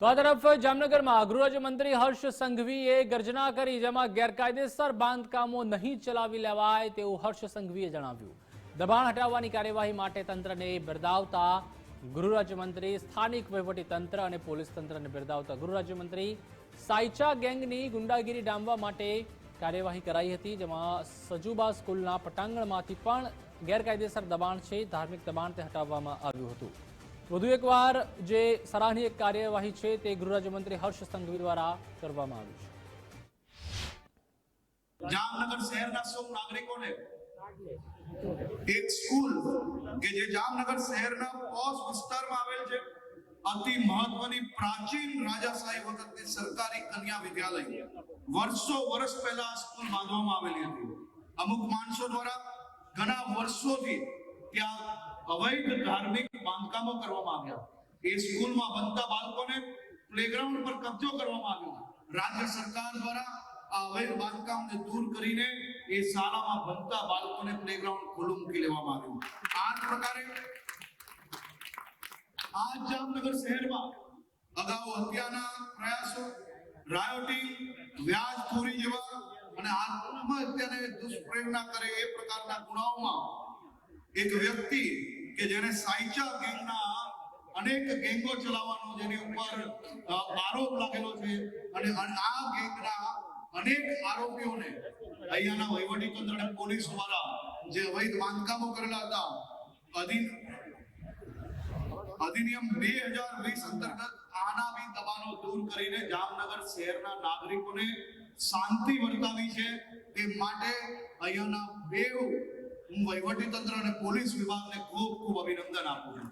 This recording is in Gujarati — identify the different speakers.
Speaker 1: તો આ તરફ જામનગરમાં ગૃહરાજ્યમંત્રી હર્ષ સંઘવીએ ગર્જના કરી, જેમાં ગેરકાયદેસર બાંધકામો નહીં ચલાવી લેવાય તેવું હર્ષ સંઘવીએ જણાવ્યું. દબાણ હટાવવાની કાર્યવાહી માટે તંત્રને બિરદાવતા ગૃહરાજ્યમંત્રી સ્થાનિક તંત્ર અને પોલીસ તંત્રને બિરદાવતા ગૃહરાજ્યમંત્રી સાયચા ગેંગની ગુંડાગીરી ડામવા માટે કાર્યવાહી કરાઈ હતી, જેમાં સજુબા સ્કૂલના પટાંગણમાંથી પણ ગેરકાયદેસર દબાણ છે, ધાર્મિક દબાણ તે હટાવવામાં આવ્યું હતું. વધુ એકવાર જે સરાહનીય કાર્યવાહી છે તે ગૃહરાજ્યમંત્રી હર્ષ સંઘવી દ્વારા કરવામાં આવી છે.
Speaker 2: જામનગર શહેરના સૌ નાગરિકોને એક સ્કૂલ કે જે જામનગર શહેરના પોસ વિસ્તારમાં આવેલ છે, અતિ મહત્વની પ્રાચીન રાજાશાહી વખતની સરકારી કન્યા વિદ્યાલય. વર્ષો વર્ષ પહેલા આ સ્કૂલ બાંધવામાં આવેલી હતી. અમુક માણસો દ્વારા ઘણા વર્ષોથી ત્યાં અવૈધ ધાર્મિક બાંધકામો કરવામાં આવ્યા. એ સ્કૂલમાં બનતા બાળકોને પ્લેગ્રાઉન્ડ પર કબજો કરવામાં આવ્યો. રાજ્ય સરકાર દ્વારા આ અવૈધ બાંધકામને દૂર કરીને એ શાળામાં ભણતા બાળકોને પ્લેગ્રાઉન્ડ ખુલ્લું મૂકી લેવામાં આવ્યું. આ જ પ્રકારે આ જામનગર શહેરમાં અગાઉ હત્યાના પ્રયાસો રાયોટિંગ વ્યાજખોરી જેવા અને આત્મહત્યાને દુષ્પ્રેરણા કરે એ પ્રકારના ગુનાઓમાં એક વ્યક્તિ કે જેને સાયચા ગેંગના અનેક ગેંગો ચલાવવાનો જેની ઉપર આરોપ લાગેલો છે, અને આ ગેંગના અનેક આરોપીઓને અહીંયાના વહીવટી તંત્ર અને પોલીસ દ્વારા જે અવૈધ બાંધકામો કરેલા હતા અધિન અધિનિયમ બે હજાર વીસ અંતર્ગત આના બી દબાણો દૂર કરીને જામનગર શહેરના નાગરિકોને શાંતિ વર્તાવી છે, તે માટે અહીંયાના બે હું વહીવટી તંત્ર અને પોલીસ વિભાગને ખૂબ ખૂબ અભિનંદન આપું છું.